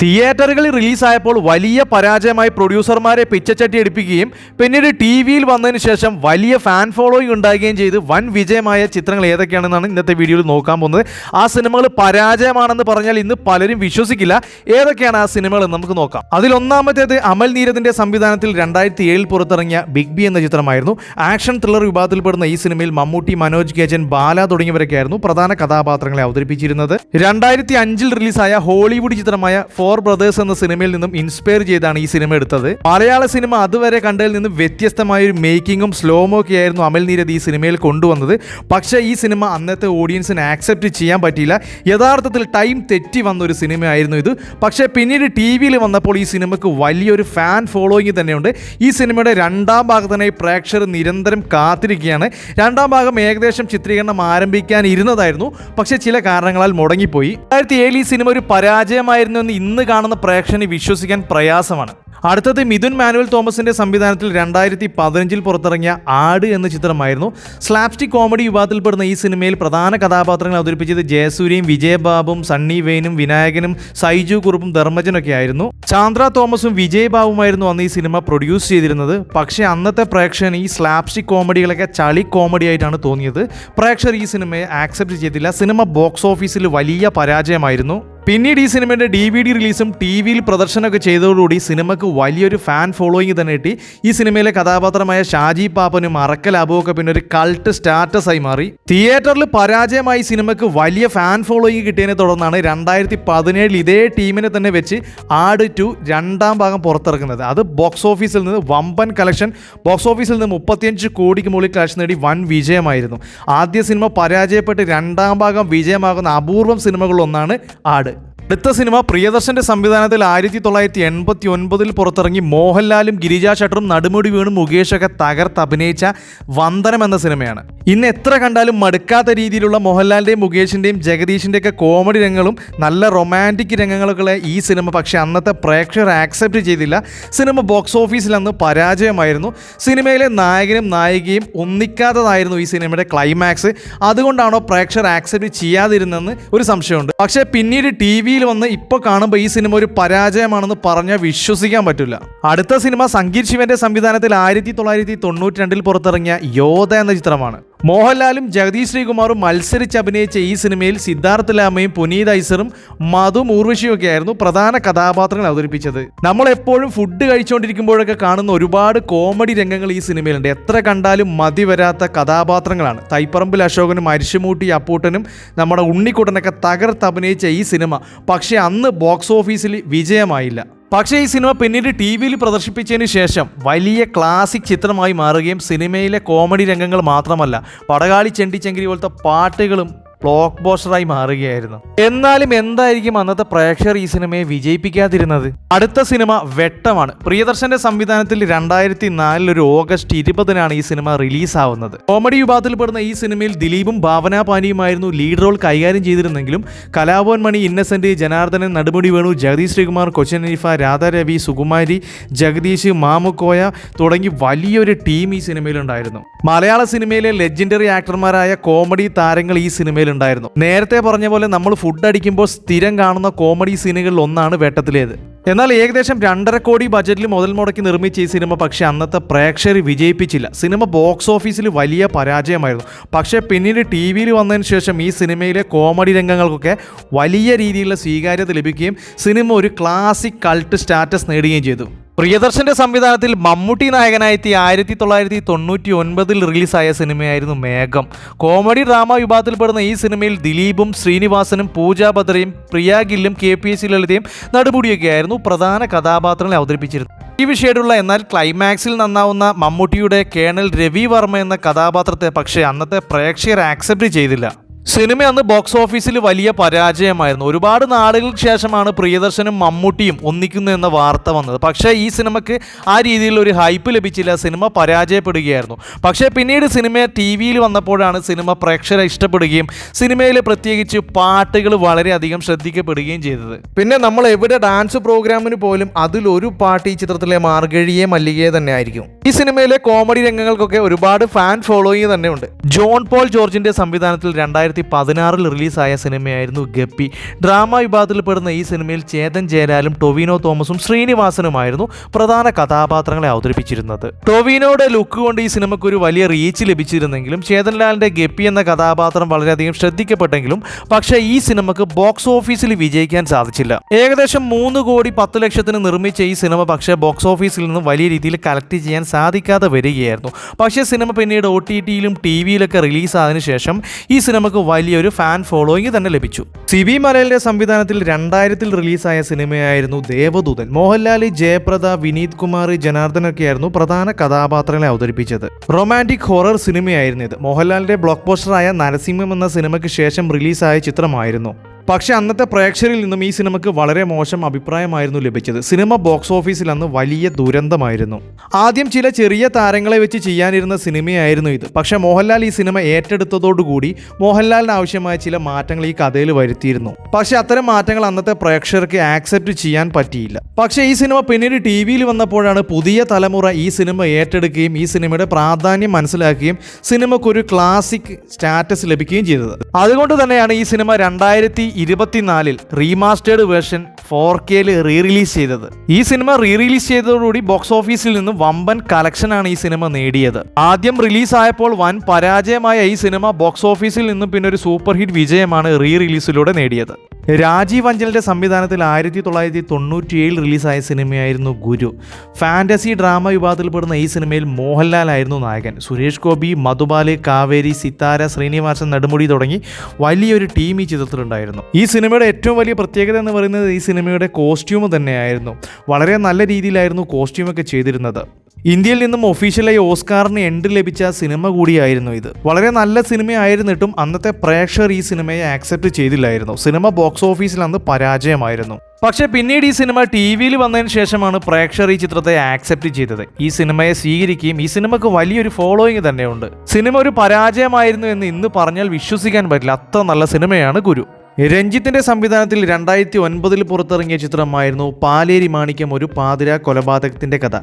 തിയേറ്ററുകളിൽ റിലീസായപ്പോൾ വലിയ പരാജയമായി പ്രൊഡ്യൂസർമാരെ പിച്ചച്ചട്ടി എടുപ്പിക്കുകയും പിന്നീട് ടി വിയിൽ വന്നതിന് ശേഷം വലിയ ഫാൻ ഫോളോയിങ് ഉണ്ടാകുകയും ചെയ്ത് വൻ വിജയമായ ചിത്രങ്ങൾ ഏതൊക്കെയാണെന്നാണ് ഇന്നത്തെ വീഡിയോയിൽ നോക്കാൻ പോകുന്നത്. ആ സിനിമകൾ പരാജയമാണെന്ന് പറഞ്ഞാൽ ഇന്ന് പലരും വിശ്വസിക്കില്ല. ഏതൊക്കെയാണ് ആ സിനിമകൾ നമുക്ക് നോക്കാം. അതിൽ ഒന്നാമത്തേത് അമൽ നീരദിന്റെ സംവിധാനത്തിൽ രണ്ടായിരത്തി ഏഴിൽ പുറത്തിറങ്ങിയ ബിഗ് ബി എന്ന ചിത്രമായിരുന്നു. ആക്ഷൻ ത്രില്ലർ വിഭാഗത്തിൽപ്പെടുന്ന ഈ സിനിമയിൽ മമ്മൂട്ടി മനോജ് കേജൻ ബാല തുടങ്ങിയവരൊക്കെയായിരുന്നു പ്രധാന കഥാപാത്രങ്ങളെ അവതരിപ്പിച്ചിരുന്നത്. രണ്ടായിരത്തി അഞ്ചിൽ റിലീസായ ഹോളിവുഡ് ചിത്രമായ ഫോർ ബ്രദേഴ്സ് എന്ന സിനിമയിൽ നിന്നും ഇൻസ്പയർ ചെയ്താണ് ഈ സിനിമ എടുത്തത്. മലയാള സിനിമ അതുവരെ കണ്ടതിൽ നിന്നും വ്യത്യസ്തമായ ഒരു മേക്കിങ്ങും സ്ലോമോ ഒക്കെ ആയിരുന്നു അമൽ നീരദ് ഈ സിനിമയിൽ കൊണ്ടുവന്നത്. പക്ഷേ ഈ സിനിമ അന്നത്തെ ഓഡിയൻസിന് ആക്സെപ്റ്റ് ചെയ്യാൻ പറ്റിയില്ല. യഥാർത്ഥത്തിൽ ടൈം തെറ്റി വന്ന ഒരു സിനിമയായിരുന്നു ഇത്. പക്ഷേ പിന്നീട് ടി വിയിൽ വന്നപ്പോൾ ഈ സിനിമയ്ക്ക് വലിയൊരു ഫാൻ ഫോളോയിങ് തന്നെയുണ്ട്. ഈ സിനിമയുടെ രണ്ടാം ഭാഗത്തിനായി പ്രേക്ഷകർ നിരന്തരം കാത്തിരിക്കുകയാണ്. രണ്ടാം ഭാഗം ഏകദേശം ചിത്രീകരണം ആരംഭിക്കാൻ ഇരുന്നതായിരുന്നു. പക്ഷേ ചില കാരണങ്ങളാൽ മുടങ്ങിപ്പോയി. രണ്ടായിരത്തി ഏഴിൽ ഈ സിനിമ ഒരു പരാജയമായിരുന്നു എന്ന് ഇന്ന് കാണുന്ന പ്രേക്ഷകന് വിശ്വസിക്കാൻ പ്രയാസമാണ്. അടുത്തത് മിഥുൻ മാനുവൽ തോമസിന്റെ സംവിധാനത്തിൽ രണ്ടായിരത്തി പതിനഞ്ചിൽ പുറത്തിറങ്ങിയ ആട് എന്ന ചിത്രമായിരുന്നു. സ്ലാപ്സ്റ്റിക് കോമഡി വിഭാഗത്തിൽപ്പെടുന്ന ഈ സിനിമയിൽ പ്രധാന കഥാപാത്രങ്ങൾ അവതരിപ്പിച്ചത് ജയസൂര്യയും വിജയബാബും സണ്ണി വെയിനും വിനായകനും സൈജു കുറുപ്പും ധർമ്മജനൊക്കെ ആയിരുന്നു. ചാന്ദ്ര തോമസും വിജയബാബുമായിരുന്നു അന്ന് ഈ സിനിമ പ്രൊഡ്യൂസ് ചെയ്തിരുന്നത്. പക്ഷേ അന്നത്തെ പ്രേക്ഷകന് ഈ സ്ലാപ്സ്റ്റിക് കോമഡികളൊക്കെ ചളി കോമഡി ആയിട്ടാണ് തോന്നിയത്. പ്രേക്ഷകർ ഈ സിനിമയെ ആക്സെപ്റ്റ് ചെയ്തില്ല. സിനിമ ബോക്സ് ഓഫീസിൽ വലിയ പരാജയമായിരുന്നു. പിന്നീട് ഈ സിനിമയുടെ ഡി വി ഡി റിലീസും ടി വിയിൽ പ്രദർശനമൊക്കെ ചെയ്തതോടുകൂടി സിനിമയ്ക്ക് വലിയൊരു ഫാൻ ഫോളോയിങ് തന്നെ കിട്ടി. ഈ സിനിമയിലെ കഥാപാത്രമായ ഷാജി പാപ്പനും അറക്കൽ അബുവൊക്കെ പിന്നെ ഒരു കൾട്ട് സ്റ്റാറ്റസ് ആയി മാറി. തിയേറ്ററിൽ പരാജയമായി സിനിമയ്ക്ക് വലിയ ഫാൻ ഫോളോയിങ് കിട്ടിയതിനെ തുടർന്നാണ് രണ്ടായിരത്തി പതിനേഴിൽ ഇതേ ടീമിനെ തന്നെ വെച്ച് ആട് ടു രണ്ടാം ഭാഗം പുറത്തിറക്കുന്നത്. അത് ബോക്സ് ഓഫീസിൽ നിന്ന് വമ്പൻ കളക്ഷൻ ബോക്സ് ഓഫീസിൽ നിന്ന് മുപ്പത്തിയഞ്ച് കോടിക്ക് മുകളിൽ കളക്ഷൻ നേടി വൻ വിജയമായിരുന്നു. ആദ്യ സിനിമ പരാജയപ്പെട്ട് രണ്ടാം ഭാഗം വിജയമാകുന്ന അപൂർവം സിനിമകളിലൊന്നാണ് ആട്. അടുത്ത സിനിമ പ്രിയദർശന്റെ സംവിധാനത്തിൽ ആയിരത്തി തൊള്ളായിരത്തി എൺപത്തി ഒൻപതിൽ പുറത്തിറങ്ങി മോഹൻലാലും ഗിരിജ ഷട്ടറും നടുമുടി വീണും മുകേഷൊക്കെ തകർത്ത് അഭിനയിച്ച വന്ദനം എന്ന സിനിമയാണ്. ഇന്ന് എത്ര കണ്ടാലും മടുക്കാത്ത രീതിയിലുള്ള മോഹൻലാലിന്റെയും മുകേഷിന്റെയും ജഗദീഷിന്റെയൊക്കെ കോമഡി രംഗങ്ങളും നല്ല റൊമാന്റിക് രംഗങ്ങളൊക്കെ ഈ സിനിമ പക്ഷേ അന്നത്തെ പ്രേക്ഷകർ ആക്സെപ്റ്റ് ചെയ്തില്ല. സിനിമ ബോക്സ് ഓഫീസിൽ അന്ന് പരാജയമായിരുന്നു. സിനിമയിലെ നായകനും നായികയും ഒന്നിക്കാത്തതായിരുന്നു ഈ സിനിമയുടെ ക്ലൈമാക്സ്. അതുകൊണ്ടാണോ പ്രേക്ഷകർ ആക്സെപ്റ്റ് ചെയ്യാതിരുന്നെന്ന് ഒരു സംശയമുണ്ട്. പക്ഷേ പിന്നീട് ടി വിയിൽ വന്ന് ഇപ്പോൾ കാണുമ്പോൾ ഈ സിനിമ ഒരു പരാജയമാണെന്ന് പറഞ്ഞാൽ വിശ്വസിക്കാൻ പറ്റില്ല. അടുത്ത സിനിമ സംഗീത് ശിവന്റെ സംവിധാനത്തിൽ ആയിരത്തി തൊള്ളായിരത്തി തൊണ്ണൂറ്റി രണ്ടിൽ പുറത്തിറങ്ങിയ യോധ എന്ന ചിത്രമാണ്. മോഹൻലാലും ജഗദീഷ് ശ്രീകുമാറും മത്സരിച്ച് അഭിനയിച്ച ഈ സിനിമയിൽ സിദ്ധാർത്ഥ ലാമയും പുനീത് ഐസറും മധു മൂർവശിയും ഒക്കെ ആയിരുന്നു പ്രധാന കഥാപാത്രങ്ങൾ അവതരിപ്പിച്ചത്. നമ്മൾ എപ്പോഴും ഫുഡ് കഴിച്ചുകൊണ്ടിരിക്കുമ്പോഴൊക്കെ കാണുന്ന ഒരുപാട് കോമഡി രംഗങ്ങൾ ഈ സിനിമയിലുണ്ട്. എത്ര കണ്ടാലും മതി വരാത്ത കഥാപാത്രങ്ങളാണ്. തൈപ്പറമ്പിൽ അശോകനും അരിശുമൂട്ടി അപ്പൂട്ടനും നമ്മുടെ ഉണ്ണിക്കുട്ടനൊക്കെ തകർത്ത് അഭിനയിച്ച ഈ സിനിമ. പക്ഷേ അന്ന് ബോക്സ് ഓഫീസിൽ വിജയമായില്ല. പക്ഷേ ഈ സിനിമ പിന്നീട് ടി വിയിൽ പ്രദർശിപ്പിച്ചതിന് ശേഷം വലിയ ക്ലാസിക് ചിത്രമായി മാറുകയും സിനിമയിലെ കോമഡി രംഗങ്ങൾ മാത്രമല്ല പടകാളി ചെണ്ടിച്ചെങ്കിരി പോലത്തെ പാട്ടുകളും ബ്ലോക്ക് ബോസ്റ്ററായി മാറുകയായിരുന്നു. എന്നാലും എന്തായിരിക്കും അന്നത്തെ പ്രേക്ഷകർ ഈ സിനിമയെ വിജയിപ്പിക്കാതിരുന്നത്? അടുത്ത സിനിമ വെട്ടമാണ്. പ്രിയദർശന്റെ സംവിധാനത്തിൽ രണ്ടായിരത്തി നാലിൽ ഒരു ഓഗസ്റ്റ് ഇരുപതിനാണ് ഈ സിനിമ റിലീസാവുന്നത്. കോമഡി വിഭാഗത്തിൽപ്പെടുന്ന ഈ സിനിമയിൽ ദിലീപും ഭാവന പാനിയുമായിരുന്നു ലീഡ് റോൾ കൈകാര്യം ചെയ്തിരുന്നെങ്കിലും കലാഭവൻ മണി ഇന്നസെന്റ് ജനാർദ്ദനൻ നടുമുടി വേണു ജഗദീഷ് ശ്രീകുമാർ കൊച്ചിൻ അനീഫ രാധാരവി സുകുമാരി ജഗദീഷ് മാമുക്കോയ തുടങ്ങി വലിയൊരു ടീം ഈ സിനിമയിലുണ്ടായിരുന്നു. മലയാള സിനിമയിലെ ലെജൻഡറി ആക്ടർമാരായ കോമഡി താരങ്ങൾ ഈ സിനിമയിലുണ്ടായിരുന്നു നേരത്തെ പറഞ്ഞ പോലെ നമ്മൾ ഫുഡ് അടിക്കുമ്പോൾ സ്ഥിരം കാണുന്ന കോമഡി സീനുകളിൽ ഒന്നാണ് വേട്ടത്തിലേത്. എന്നാൽ ഏകദേശം രണ്ടര കോടി ബജറ്റിൽ മുതൽ മുടക്കി നിർമ്മിച്ച ഈ സിനിമ പക്ഷേ അന്നത്തെ പ്രേക്ഷകർ വിജയിപ്പിച്ചില്ല. സിനിമ ബോക്സ് ഓഫീസിൽ വലിയ പരാജയമായിരുന്നു. പക്ഷേ പിന്നീട് ടി വിയിൽ വന്നതിന് ശേഷം ഈ സിനിമയിലെ കോമഡി രംഗങ്ങൾക്കൊക്കെ വലിയ രീതിയിലുള്ള സ്വീകാര്യത ലഭിക്കുകയും സിനിമ ഒരു ക്ലാസിക് കൾട്ട് സ്റ്റാറ്റസ് നേടുകയും ചെയ്തു. പ്രിയദർശന്റെ സംവിധാനത്തിൽ മമ്മൂട്ടി നായകനായെത്തി ആയിരത്തി തൊള്ളായിരത്തി തൊണ്ണൂറ്റി ഒൻപതിൽ റിലീസായ സിനിമയായിരുന്നു മേഘം. കോമഡി ഡ്രാമ വിഭാഗത്തിൽപ്പെടുന്ന ഈ സിനിമയിൽ ദിലീപും ശ്രീനിവാസനും പൂജ ബദ്രയും പ്രിയ ഗില്ലും കെ പി എസ് ലളിതയും നടുപൊടിയൊക്കെയായിരുന്നു പ്രധാന കഥാപാത്രങ്ങളെ അവതരിപ്പിച്ചിരുന്നത്. ഈ വിഷയമുള്ള എന്നാൽ ക്ലൈമാക്സിൽ നന്നാവുന്ന മമ്മൂട്ടിയുടെ കേണൽ രവി വർമ്മ എന്ന കഥാപാത്രത്തെ പക്ഷേ അന്നത്തെ പ്രേക്ഷകർ ആക്സെപ്റ്റ് ചെയ്തില്ല. സിനിമ അന്ന് ബോക്സ് ഓഫീസിൽ വലിയ പരാജയമായിരുന്നു. ഒരുപാട് നാളുകൾക്ക് ശേഷമാണ് പ്രിയദർശനും മമ്മൂട്ടിയും ഒന്നിക്കുന്നു എന്ന വാർത്ത വന്നത്. പക്ഷേ ഈ സിനിമയ്ക്ക് ആ രീതിയിൽ ഒരു ഹൈപ്പ് ലഭിച്ചില്ല. സിനിമ പരാജയപ്പെടുകയായിരുന്നു. പക്ഷേ പിന്നീട് സിനിമ ടി വിയിൽ വന്നപ്പോഴാണ് സിനിമ പ്രേക്ഷകരെ ഇഷ്ടപ്പെടുകയും സിനിമയിൽ പ്രത്യേകിച്ച് പാട്ടുകൾ വളരെയധികം ശ്രദ്ധിക്കപ്പെടുകയും ചെയ്തത്. പിന്നെ നമ്മൾ എവിടെ ഡാൻസ് പ്രോഗ്രാമിന് പോലും അതിലൊരു പാട്ട് ഈ ചിത്രത്തിലെ മാർഗഴിയെ മല്ലികയെ തന്നെ ആയിരിക്കും ഈ സിനിമയിലെ കോമഡി രംഗങ്ങൾക്കൊക്കെ ഒരുപാട് ഫാൻ ഫോളോയിങ് തന്നെയുണ്ട് ജോൺ പോൾ ജോർജിന്റെ സംവിധാനത്തിൽ രണ്ടായിരത്തി രണ്ടായിരത്തി പതിനാറിൽ റിലീസായ സിനിമയായിരുന്നു ഗപ്പി. ഡ്രാമ വിഭാഗത്തിൽപ്പെടുന്ന ഈ സിനിമയിൽ ചേതൻ ജയലാലും ടൊവിനോ തോമസും ശ്രീനിവാസനുമായിരുന്നു പ്രധാന കഥാപാത്രങ്ങളെ അവതരിപ്പിച്ചിരുന്നത്. ടൊവിനോയുടെ ലുക്ക് കൊണ്ട് ഈ സിനിമയ്ക്ക് ഒരു വലിയ റീച്ച് ലഭിച്ചിരുന്നെങ്കിലും ചേതൻലാലിന്റെ ഗപ്പി എന്ന കഥാപാത്രം വളരെയധികം ശ്രദ്ധിക്കപ്പെട്ടെങ്കിലും പക്ഷേ ഈ സിനിമക്ക് ബോക്സ് ഓഫീസിൽ വിജയിക്കാൻ സാധിച്ചില്ല. ഏകദേശം മൂന്ന് കോടി പത്ത് ലക്ഷത്തിന് നിർമ്മിച്ച ഈ സിനിമ പക്ഷേ ബോക്സ് ഓഫീസിൽ നിന്ന് വലിയ രീതിയിൽ കളക്ട് ചെയ്യാൻ സാധിക്കാതെ വരികയായിരുന്നു. പക്ഷേ സിനിമ പിന്നീട് ഒ ടി ടിയിലും ടി വിയിലൊക്കെ റിലീസായതിനു ശേഷം ഈ സിനിമക്ക് വലിയൊരു ഫാൻ ഫോളോയിങ് തന്നെ ലഭിച്ചു. സി ബി മലയാളിന്റെ സംവിധാനത്തിൽ രണ്ടായിരത്തിൽ റിലീസായ സിനിമയായിരുന്നു ദേവദൂതൻ. മോഹൻലാൽ ജയപ്രദ വിനീത് കുമാർ ജനാർദ്ദനൊക്കെയായിരുന്നു പ്രധാന കഥാപാത്രങ്ങളെ അവതരിപ്പിച്ചത്. റൊമാന്റിക് ഹൊറർ സിനിമയായിരുന്നു ഇത്. മോഹൻലാലിന്റെ ബ്ലോക്ക് പോസ്റ്ററായ നരസിംഹം എന്ന സിനിമയ്ക്ക് ശേഷം റിലീസായ ചിത്രമായിരുന്നു. പക്ഷെ അന്നത്തെ പ്രേക്ഷകരിൽ നിന്നും ഈ സിനിമയ്ക്ക് വളരെ മോശം അഭിപ്രായമായിരുന്നു ലഭിച്ചത്. സിനിമ ബോക്സ് ഓഫീസിൽ അന്ന് വലിയ ദുരന്തമായിരുന്നു. ആദ്യം ചില ചെറിയ താരങ്ങളെ വെച്ച് ചെയ്യാനിരുന്ന സിനിമയായിരുന്നു ഇത്. പക്ഷേ മോഹൻലാൽ ഈ സിനിമ ഏറ്റെടുത്തതോടുകൂടി മോഹൻലാലിന് ആവശ്യമായ ചില മാറ്റങ്ങൾ ഈ കഥയിൽ വരുത്തിയിരുന്നു. പക്ഷെ അത്തരം മാറ്റങ്ങൾ അന്നത്തെ പ്രേക്ഷകർക്ക് ആക്സെപ്റ്റ് ചെയ്യാൻ പറ്റിയില്ല. പക്ഷേ ഈ സിനിമ പിന്നീട് ടി വിയിൽ വന്നപ്പോഴാണ് പുതിയ തലമുറ ഈ സിനിമ ഏറ്റെടുക്കുകയും ഈ സിനിമയുടെ പ്രാധാന്യം മനസ്സിലാക്കുകയും സിനിമയ്ക്കൊരു ക്ലാസിക് സ്റ്റാറ്റസ് ലഭിക്കുകയും ചെയ്തത്. അതുകൊണ്ട് തന്നെയാണ് ഈ സിനിമ രണ്ടായിരത്തി ഇരുപത്തിനാലിൽ റീമാസ്റ്റേർഡ് വേർഷൻ ഫോർ കെയിൽ റീ റിലീസ് ചെയ്തത്. ഈ സിനിമ റീ റിലീസ് ചെയ്തതോടുകൂടി ബോക്സ് ഓഫീസിൽ നിന്ന് വമ്പൻ കളക്ഷനാണ് ഈ സിനിമ നേടിയത്. ആദ്യം റിലീസായപ്പോൾ വൻ പരാജയമായ ഈ സിനിമ ബോക്സ് ഓഫീസിൽ നിന്നും പിന്നെ ഒരു സൂപ്പർ ഹിറ്റ് വിജയമാണ് റീ റിലീസിലൂടെ നേടിയത്. രാജീവ് അഞ്ചലിന്റെ സംവിധാനത്തിൽ ആയിരത്തി തൊള്ളായിരത്തി തൊണ്ണൂറ്റിയേഴിൽ റിലീസായ സിനിമയായിരുന്നു ഗുരു. ഫാന്റസി ഡ്രാമ വിഭാഗത്തിൽപ്പെടുന്ന ഈ സിനിമയിൽ മോഹൻലാലായിരുന്നു നായകൻ. സുരേഷ് ഗോപി മധുബാൽ കാവേരി സിത്താര ശ്രീനിവാസൻ നെടുമുടി തുടങ്ങി വലിയൊരു ടീം ഈ ചിത്രത്തിലുണ്ടായിരുന്നു. ഈ സിനിമയുടെ ഏറ്റവും വലിയ പ്രത്യേകത എന്ന് പറയുന്നത് ഈ സിനിമയുടെ കോസ്റ്റ്യൂം തന്നെയായിരുന്നു. വളരെ നല്ല രീതിയിലായിരുന്നു കോസ്റ്റ്യൂമൊക്കെ ചെയ്തിരുന്നത്. ഇന്ത്യയിൽ നിന്നും ഒഫീഷ്യലായി ഓസ്കാറിന് എൻഡ് ലഭിച്ച സിനിമ കൂടിയായിരുന്നു ഇത്. വളരെ നല്ല സിനിമയായിരുന്നിട്ടും അന്നത്തെ പ്രേക്ഷകർ ഈ സിനിമയെ ആക്സെപ്റ്റ് ചെയ്തില്ലായിരുന്നു. സിനിമ ബോക്സ് ഓഫീസിൽ അന്ന് പരാജയമായിരുന്നു. പക്ഷേ പിന്നീട് ഈ സിനിമ ടി വിയിൽ വന്നതിന് ശേഷമാണ് പ്രേക്ഷകർ ഈ ചിത്രത്തെ ആക്സെപ്റ്റ് ചെയ്തത്. ഈ സിനിമയെ സ്വീകരിക്കുകയും ഈ സിനിമക്ക് വലിയൊരു ഫോളോയിങ് തന്നെയുണ്ട്. സിനിമ ഒരു പരാജയമായിരുന്നു എന്ന് ഇന്ന് പറഞ്ഞാൽ വിശ്വസിക്കാൻ പറ്റില്ല. അത്ര നല്ല സിനിമയാണ് ഗുരു. രഞ്ജിത്തിന്റെ സംവിധാനത്തിൽ രണ്ടായിരത്തി ഒൻപതിൽ പുറത്തിറങ്ങിയ ചിത്രമായിരുന്നു പാലേരി മാണിക്യം ഒരു പാതിര കൊലപാതകത്തിന്റെ കഥ.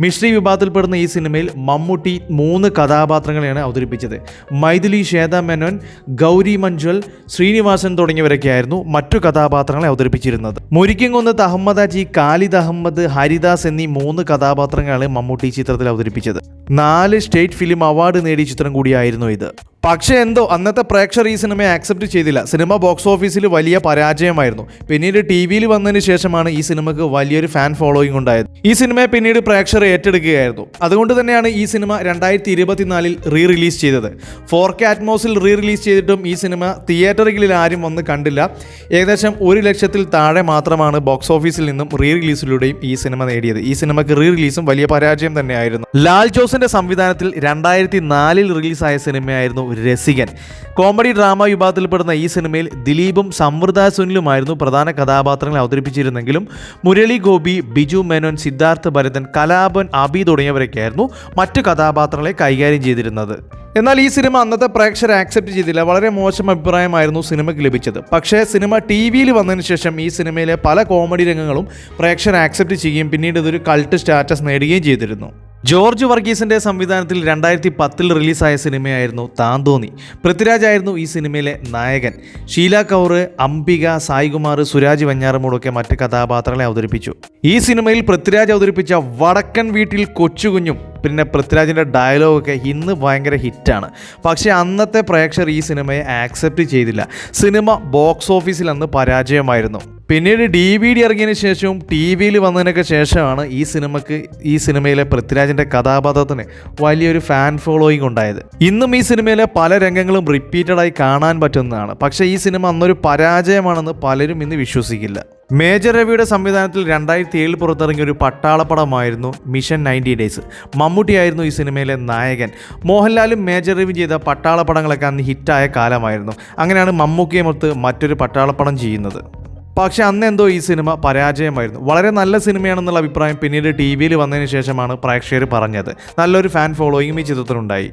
മിശ്രി വിഭാഗത്തിൽപ്പെടുന്ന ഈ സിനിമയിൽ മമ്മൂട്ടി മൂന്ന് കഥാപാത്രങ്ങളെയാണ് അവതരിപ്പിച്ചത്. മൈഥിലി ശ്വേത മേനോൻ ഗൗരി മഞ്ജുൽ ശ്രീനിവാസൻ തുടങ്ങിയവരൊക്കെയായിരുന്നു മറ്റു കഥാപാത്രങ്ങളെ അവതരിപ്പിച്ചിരുന്നത്. മുരിക്കങ്കുന്നത്ത് അഹമ്മദാജി കാലിദ് അഹമ്മദ് ഹരിദാസ് എന്നീ മൂന്ന് കഥാപാത്രങ്ങളാണ് മമ്മൂട്ടി ചിത്രത്തിൽ അവതരിപ്പിച്ചത്. നാല് സ്റ്റേറ്റ് ഫിലിം അവാർഡ് നേടിയ ചിത്രം കൂടിയായിരുന്നു ഇത്. പക്ഷേ എന്തോ അന്നത്തെ പ്രേക്ഷകർ ഈ സിനിമയെ ആക്സെപ്റ്റ് ചെയ്തില്ല. സിനിമ ബോക്സ് ഓഫീസിൽ വലിയ പരാജയമായിരുന്നു. പിന്നീട് ടി വിയിൽ വന്നതിന് ശേഷമാണ് ഈ സിനിമയ്ക്ക് വലിയൊരു ഫാൻ ഫോളോയിങ് ഉണ്ടായത്. ഈ സിനിമയെ പിന്നീട് പ്രേക്ഷകർ ഏറ്റെടുക്കുകയായിരുന്നു. അതുകൊണ്ട് തന്നെയാണ് ഈ സിനിമ രണ്ടായിരത്തി ഇരുപത്തിനാലിൽ റീ റിലീസ് ചെയ്തത്. ഫോർ കെ അറ്റ്മോസിൽ റീ റിലീസ് ചെയ്തിട്ടും ഈ സിനിമ തിയേറ്ററുകളിൽ ആരും വന്ന് കണ്ടില്ല. ഏകദേശം ഒരു ലക്ഷത്തിൽ താഴെ മാത്രമാണ് ബോക്സ് ഓഫീസിൽ നിന്നും റീ റിലീസിലൂടെയും ഈ സിനിമ നേടിയത്. ഈ സിനിമയ്ക്ക് റീ റിലീസും വലിയ പരാജയം തന്നെയായിരുന്നു. ലാൽ ജോസിന്റെ സംവിധാനത്തിൽ രണ്ടായിരത്തി നാലിൽ റിലീസായ സിനിമയായിരുന്നു രസികൻ. കോമഡി ഡ്രാമ വിഭാഗത്തിൽപ്പെടുന്ന ഈ സിനിമയിൽ ദിലീപും സമൃദ്ധ സുനിലുമായിരുന്നു പ്രധാന കഥാപാത്രങ്ങളെ അവതരിപ്പിച്ചിരുന്നെങ്കിലും മുരളി ഗോപി ബിജു മേനോൻ സിദ്ധാർത്ഥ് ഭരതൻ കലാപൻ അബി തുടങ്ങിയവരൊക്കെയായിരുന്നു മറ്റു കഥാപാത്രങ്ങളെ കൈകാര്യം ചെയ്തിരുന്നത്. എന്നാൽ ഈ സിനിമ അന്നത്തെ പ്രേക്ഷകർ ആക്സെപ്റ്റ് ചെയ്തില്ല. വളരെ മോശം അഭിപ്രായമായിരുന്നു സിനിമയ്ക്ക് ലഭിച്ചത്. പക്ഷേ സിനിമ ടി വിയിൽ വന്നതിന് ശേഷം ഈ സിനിമയിലെ പല കോമഡി രംഗങ്ങളും പ്രേക്ഷകർ ആക്സെപ്റ്റ് ചെയ്യുകയും പിന്നീട് ഇതൊരു കൾട്ട് സ്റ്റാറ്റസ് നേടുകയും ചെയ്തിരുന്നു. ജോർജ് വർഗീസിന്റെ സംവിധാനത്തിൽ രണ്ടായിരത്തി പത്തിൽ റിലീസായ സിനിമയായിരുന്നു താന്തോന്നി. പൃഥ്വിരാജ് ആയിരുന്നു ഈ സിനിമയിലെ നായകൻ. ഷീല കൗർ അംബിക സായികുമാർ സുരാജ് വഞ്ഞാറമൂടൊക്കെ മറ്റ് കഥാപാത്രങ്ങളെ അവതരിപ്പിച്ചു. ഈ സിനിമയിൽ പൃഥ്വിരാജ് അവതരിപ്പിച്ച വടക്കൻ വീട്ടിൽ കൊച്ചുകുഞ്ഞും പിന്നെ പൃഥ്വിരാജിന്റെ ഡയലോഗൊക്കെ ഇന്ന് ഭയങ്കര ഹിറ്റാണ്. പക്ഷേ അന്നത്തെ പ്രേക്ഷകർ ഈ സിനിമയെ ആക്സെപ്റ്റ് ചെയ്തില്ല. സിനിമ ബോക്സ് ഓഫീസിൽ അന്ന് പരാജയമായിരുന്നു. പിന്നീട് ഡി വി ഡി ഇറങ്ങിയതിന് ശേഷവും ടി വിയിൽ വന്നതിനൊക്കെ ശേഷമാണ് ഈ സിനിമക്ക് ഈ സിനിമയിലെ പൃഥ്വിരാജിന്റെ കഥാപാത്രത്തിന് വലിയൊരു ഫാൻ ഫോളോയിങ് ഉണ്ടായത്. ഇന്നും ഈ സിനിമയിലെ പല രംഗങ്ങളും റിപ്പീറ്റഡായി കാണാൻ പറ്റുന്നതാണ്. പക്ഷേ ഈ സിനിമ അന്നൊരു പരാജയമാണെന്ന് പലരും ഇന്ന് വിശ്വസിക്കില്ല. മേജർ രവിയുടെ സംവിധാനത്തിൽ രണ്ടായിരത്തി ഏഴിൽ പുറത്തിറങ്ങിയ ഒരു പട്ടാളപ്പടമായിരുന്നു മിഷൻ നയന്റി ഡേയ്സ് മമ്മൂട്ടിയായിരുന്നു ഈ സിനിമയിലെ നായകൻ. മോഹൻലാലും മേജർ രവി ചെയ്ത പട്ടാളപ്പടങ്ങളൊക്കെ അന്ന് ഹിറ്റായ കാലമായിരുന്നു. അങ്ങനെയാണ് മമ്മൂക്കിയെ മൊത്ത് മറ്റൊരു പട്ടാളപ്പടം ചെയ്യുന്നത്. പക്ഷെ അന്ന് എന്തോ ഈ സിനിമ പരാജയമായിരുന്നു. വളരെ നല്ല സിനിമയാണെന്നുള്ള അഭിപ്രായം പിന്നീട് ടി വിയിൽ വന്നതിന് ശേഷമാണ് പ്രേക്ഷകർ പറഞ്ഞത്. നല്ലൊരു ഫാൻ ഫോളോയിങ്ങും ഈ ചിത്രത്തിനുണ്ടായി.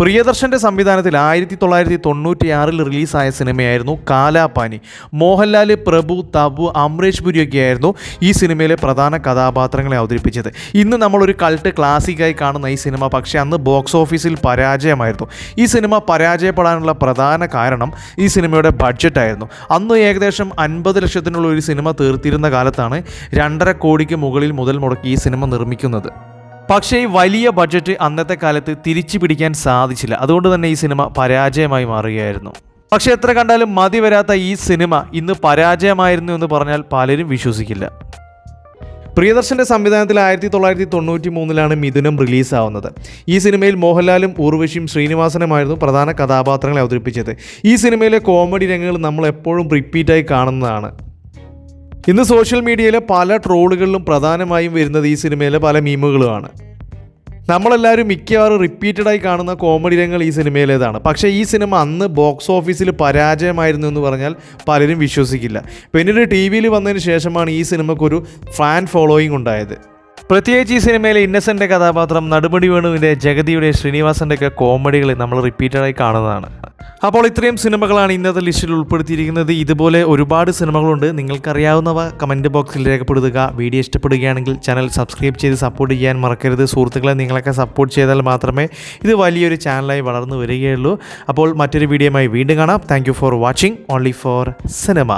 പ്രിയദർശന്റെ സംവിധാനത്തിൽ ആയിരത്തി തൊള്ളായിരത്തി തൊണ്ണൂറ്റിയാറിൽ റിലീസായ സിനിമയായിരുന്നു കാലാപാനി. മോഹൻലാൽ പ്രഭു തബു അമരീഷ് പുരിയൊക്കെയായിരുന്നു ഈ സിനിമയിലെ പ്രധാന കഥാപാത്രങ്ങളെ അവതരിപ്പിച്ചത്. ഇന്ന് നമ്മളൊരു കൾട്ട് ക്ലാസിക്കായി കാണുന്ന ഈ സിനിമ പക്ഷേ അന്ന് ബോക്സ് ഓഫീസിൽ പരാജയമായിരുന്നു. ഈ സിനിമ പരാജയപ്പെടാനുള്ള പ്രധാന കാരണം ഈ സിനിമയുടെ ബഡ്ജറ്റായിരുന്നു അന്ന് ഏകദേശം അൻപത് ലക്ഷത്തിനുള്ള ഒരു സിനിമ തീർത്തിരുന്ന കാലത്താണ് രണ്ടര കോടിക്ക് മുകളിൽ മുതൽ മുടക്കി ഈ സിനിമ നിർമ്മിക്കുന്നത്. പക്ഷേ വലിയ ബഡ്ജറ്റ് അന്നത്തെ കാലത്ത് തിരിച്ചു പിടിക്കാൻ സാധിച്ചില്ല. അതുകൊണ്ട് തന്നെ ഈ സിനിമ പരാജയമായി മാറുകയായിരുന്നു. പക്ഷേ എത്ര കണ്ടാലും മതി വരാത്ത ഈ സിനിമ ഇന്ന് പരാജയമായിരുന്നു എന്ന് പറഞ്ഞാൽ പലരും വിശ്വസിക്കില്ല. പ്രിയദർശന്റെ സംവിധാനത്തിൽ ആയിരത്തി തൊള്ളായിരത്തി തൊണ്ണൂറ്റി മൂന്നിലാണ് മിഥുനം റിലീസാവുന്നത്. ഈ സിനിമയിൽ മോഹൻലാലും ഊർവശിയും ശ്രീനിവാസനുമായിരുന്നു പ്രധാന കഥാപാത്രങ്ങളെ അവതരിപ്പിച്ചത്. ഈ സിനിമയിലെ കോമഡി രംഗങ്ങൾ നമ്മൾ എപ്പോഴും റിപ്പീറ്റായി കാണുന്നതാണ്. ഇന്ന് സോഷ്യൽ മീഡിയയിലെ പല ട്രോളുകളിലും പ്രധാനമായും വരുന്നത് ഈ സിനിമയിലെ പല മീമുകളുമാണ്. നമ്മളെല്ലാവരും മിക്കവാറും റിപ്പീറ്റഡായി കാണുന്ന കോമഡി രംഗങ്ങൾ ഈ സിനിമയിലേതാണ്. പക്ഷേ ഈ സിനിമ അന്ന് ബോക്സ് ഓഫീസിൽ പരാജയമായിരുന്നു എന്ന് പറഞ്ഞാൽ പലരും വിശ്വസിക്കില്ല. പിന്നീട് ടി വിയിൽ വന്നതിന് ശേഷമാണ് ഈ സിനിമയ്ക്കൊരു ഫാൻ ഫോളോയിങ് ഉണ്ടായത്. പ്രത്യേകിച്ച് ഈ സിനിമയിലെ ഇന്നസെന്റെ കഥാപാത്രം നടുപടി വേണുവിന്റെ ജഗതിയുടെ ശ്രീനിവാസന്റെ ഒക്കെ കോമഡികൾ നമ്മൾ റിപ്പീറ്റഡായി കാണുന്നതാണ്. അപ്പോൾ ഇത്രയും സിനിമകളാണ് ഇന്നത്തെ ലിസ്റ്റിൽ ഉൾപ്പെടുത്തിയിരിക്കുന്നത്. ഇതുപോലെ ഒരുപാട് സിനിമകളുണ്ട്. നിങ്ങൾക്കറിയാവുന്നവ കമന്റ് ബോക്സിൽ രേഖപ്പെടുത്തുക. വീഡിയോ ഇഷ്ടപ്പെടുകയാണെങ്കിൽ ചാനൽ സബ്സ്ക്രൈബ് ചെയ്ത് സപ്പോർട്ട് ചെയ്യാൻ മറക്കരുത്. സുഹൃത്തുക്കളെ നിങ്ങളൊക്കെ സപ്പോർട്ട് ചെയ്താൽ മാത്രമേ ഇത് വലിയൊരു ചാനലായി വളർന്നു വരികയുള്ളൂ. അപ്പോൾ മറ്റൊരു വീഡിയോയുമായി വീണ്ടും കാണാം. Thank for watching only for cinema